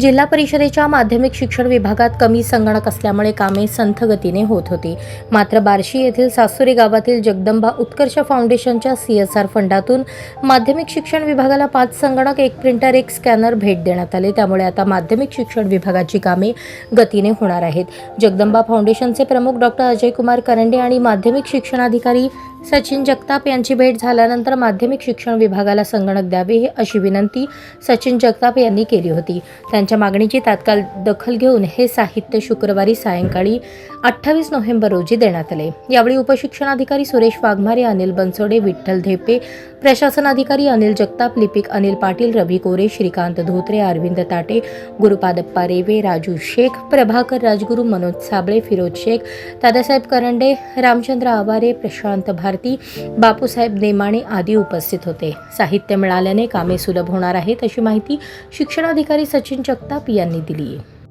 जिल्हा परिषदेच्या माध्यमिक शिक्षण विभागात कमी संगणक असल्यामुळे कामे संथ गतीने होत होती. मात्र बार्शी येथील सासुरी गावातील जगदंबा उत्कर्ष फाउंडेशनच्या सी एस आर फंडातून माध्यमिक शिक्षण विभागाला पाच संगणक एक प्रिंटर एक स्कॅनर भेट देण्यात आले. त्यामुळे आता माध्यमिक शिक्षण विभागाची कामे गतीने होणार आहेत. जगदंबा फाउंडेशनचे प्रमुख डॉक्टर अजय कुमार करंडे आणि माध्यमिक शिक्षणाधिकारी सचिन जगताप यांची भेट झाल्यानंतर माध्यमिक शिक्षण विभागाला संगणक द्यावे अशी विनंती सचिन जगताप यांनी केली होती. त्यांच्या मागणीची तात्काळ दखल घेऊन हे साहित्य शुक्रवारी सायंकाळी अठ्ठावीस नोव्हेंबर रोजी देण्यात आले. यावेळी उपशिक्षणाधिकारी सुरेश वाघमारे अनिल बनसोडे विठ्ठल धेपे प्रशासन अधिकारी अनिल जगताप लिपिक अनिल पाटील रवी कोरे श्रीकांत धोत्रे अरविंद ताटे गुरुपादप्पा रेवे राजू शेख प्रभाकर राजगुरू मनोज साबळे फिरोज शेख दादासाहेब करंडे रामचंद्र आवारे प्रशांत भारती बापूसाहेब नेमाणे आदी उपस्थित होते. साहित्य मिळाल्याने कामे सुलभ होणार आहेत अशी माहिती शिक्षणाधिकारी सचिन जगताप यांनी दिली आहे